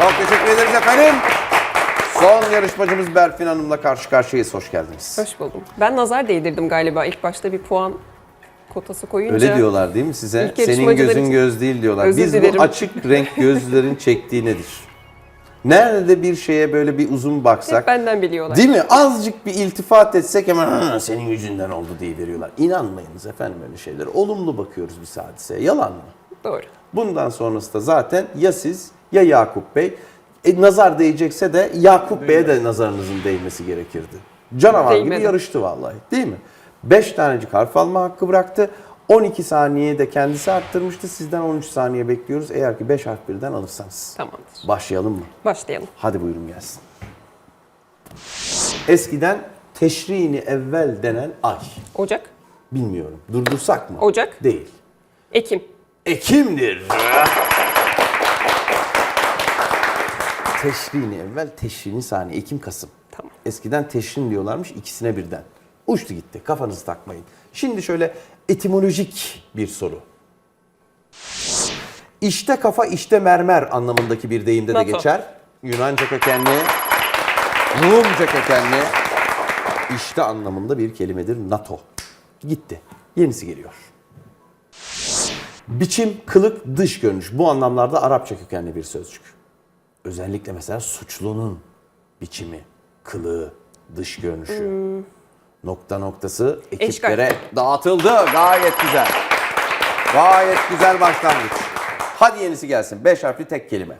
Çok teşekkür ederiz efendim. Son yarışmacımız Berfin Hanım'la karşı karşıyayız. Hoş geldiniz. Hoş buldum. Ben nazar değdirdim galiba. İlk başta bir puan kotası koyunca. Öyle diyorlar değil mi size? İlk Senin yarışmacılar gözün için- göz değil diyorlar. Özür Biz dilerim. bu açık renk gözlerin çektiği nedir? Nerede bir şeye böyle bir uzun Hep baksak, benden biliyorlar. değil mi? Azıcık bir iltifat etsek hemen "Ha, senin yüzünden oldu diye veriyorlar. İnanmayınız efendim öyle şeylere. Olumlu bakıyoruz bir hadiseye. Yalan mı? Doğru. Bundan sonrası da zaten ya siz ya Yakup Bey. E, nazar değecekse de Yakup Bey'e de nazarınızın değmesi gerekirdi. Canavar gibi Değmedi. yarıştı vallahi değil mi? 5 tanecik harf alma hakkı bıraktı. 12 saniye de kendisi arttırmıştı. Sizden 13 saniye bekliyoruz. Eğer ki 5 harf birden alırsanız. Tamamdır. Başlayalım mı? Başlayalım. Hadi buyurun gelsin. Eskiden teşrini evvel denen ay. Ocak, Bilmiyorum. Durdursak mı? Ocak. Değil. Ekim, Ekim'dir. Teşrini evvel, teşrini saniye. Ekim, Kasım. Tamam. Eskiden teşrin diyorlarmış ikisine birden. Uçtu gitti. Kafanızı takmayın. Şimdi şöyle etimolojik bir soru. İşte kafa işte mermer anlamındaki bir deyimde de NATO. geçer. Yunanca kökenli, Rumca kökenli, işte anlamında bir kelimedir NATO. Gitti. Yenisi geliyor. Biçim, kılık, dış görünüş. Bu anlamlarda Arapça kökenli bir sözcük. Özellikle mesela suçlunun biçimi, kılığı, dış görünüşü. Nokta noktası ekiplere dağıtıldı. Gayet güzel. Gayet güzel başlangıç. Hadi yenisi gelsin. Beş harfli tek kelime.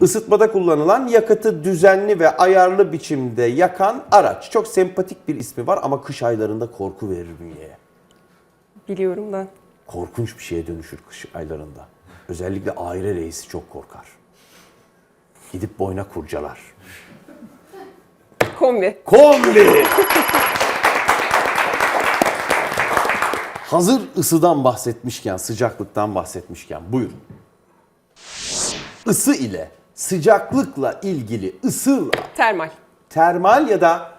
Isıtmada kullanılan yakıtı düzenli ve ayarlı biçimde yakan araç. Çok sempatik bir ismi var ama kış aylarında korku verir bünyeye. biliyorum da. korkunç bir şeye dönüşür kış aylarında. Özellikle aile reisi çok korkar. Gidip boyna kurcalar. Kombi, Kombi! Hazır ısıdan bahsetmişken, sıcaklıktan bahsetmişken buyurun. Isı ile sıcaklıkla ilgili ısı termal, termal ya da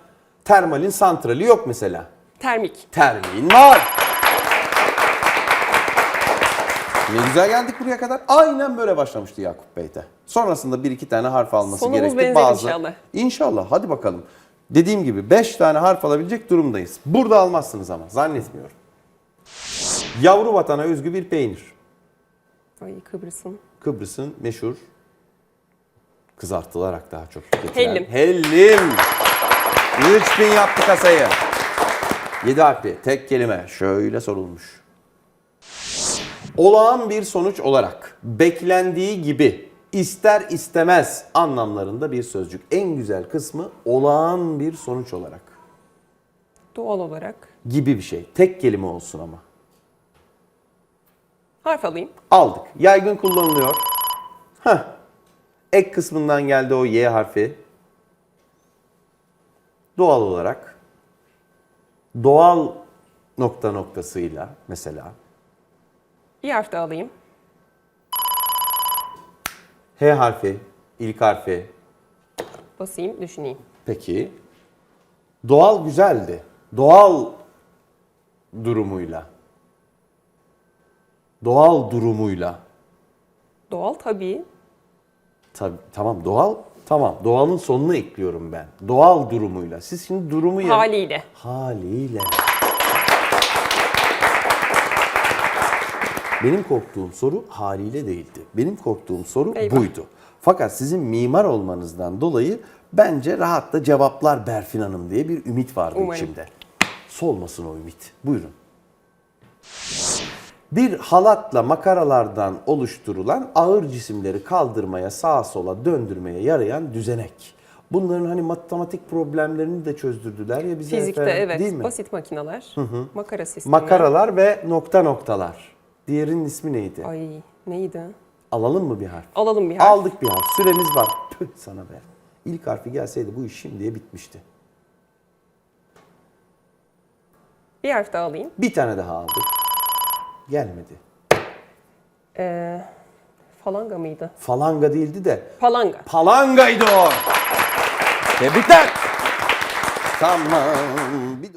termalin santrali yok mesela. termik, termin var. Ne güzel geldik buraya kadar. Aynen böyle başlamıştı Yakup Bey de. Sonrasında bir iki tane harf alması Sonumuz gerekti. benzer inşallah. İnşallah. Hadi bakalım. Dediğim gibi beş tane harf alabilecek durumdayız. Burada almazsınız ama zannetmiyorum. Yavru vatana özgü bir peynir. ay Kıbrıs'ın. Kıbrıs'ın meşhur kızartılarak daha çok tüketilen. Hellim. Hellim. 3000 yaptı kasayı. 7 harfli tek kelime şöyle sorulmuş. Olağan bir sonuç olarak beklendiği gibi ister istemez anlamlarında bir sözcük. En güzel kısmı olağan bir sonuç olarak Doğal olarak. gibi bir şey. Tek kelime olsun ama. Harf alayım. Aldık. Yaygın kullanılıyor. Heh. Ek kısmından geldi o Y harfi. Doğal olarak. Doğal nokta noktasıyla mesela. Bir harf daha alayım. H harfi, ilk harfi. Basayım, düşüneyim. Peki. Doğal güzeldi. Doğal durumuyla. Doğal durumuyla. Doğal tabii. Tabii, tamam doğal tamam doğalın sonuna ekliyorum ben. Doğal durumuyla. Siz şimdi durumu Haliyle. Haliyle. Benim korktuğum soru haliyle değildi. Benim korktuğum soru Eyvah. buydu. Fakat sizin mimar olmanızdan dolayı bence rahatla cevaplar Berfin Hanım diye bir ümit vardı Umarım. içimde. Solmasın o ümit. Buyurun. Bir halatla makaralardan oluşturulan ağır cisimleri kaldırmaya, sağa sola döndürmeye yarayan düzenek. Bunların hani matematik problemlerini de çözdürdüler ya bize Fizikte efendim, evet. değil mi? Basit makineler. Makara sistemi. Makaralar ve nokta noktalar. Diğerinin ismi neydi? Ay neydi? Alalım mı bir harf? Alalım bir harf. Aldık bir harf. Süremiz var. Tüh sana be. İlk harfi gelseydi bu iş şimdiye bitmişti. Bir harf daha alayım. Bir tane daha aldık. Gelmedi. Ee, falanga mıydı? Falanga değildi de Palanga. palangaydı o. Tebrikler. Tamam. Bir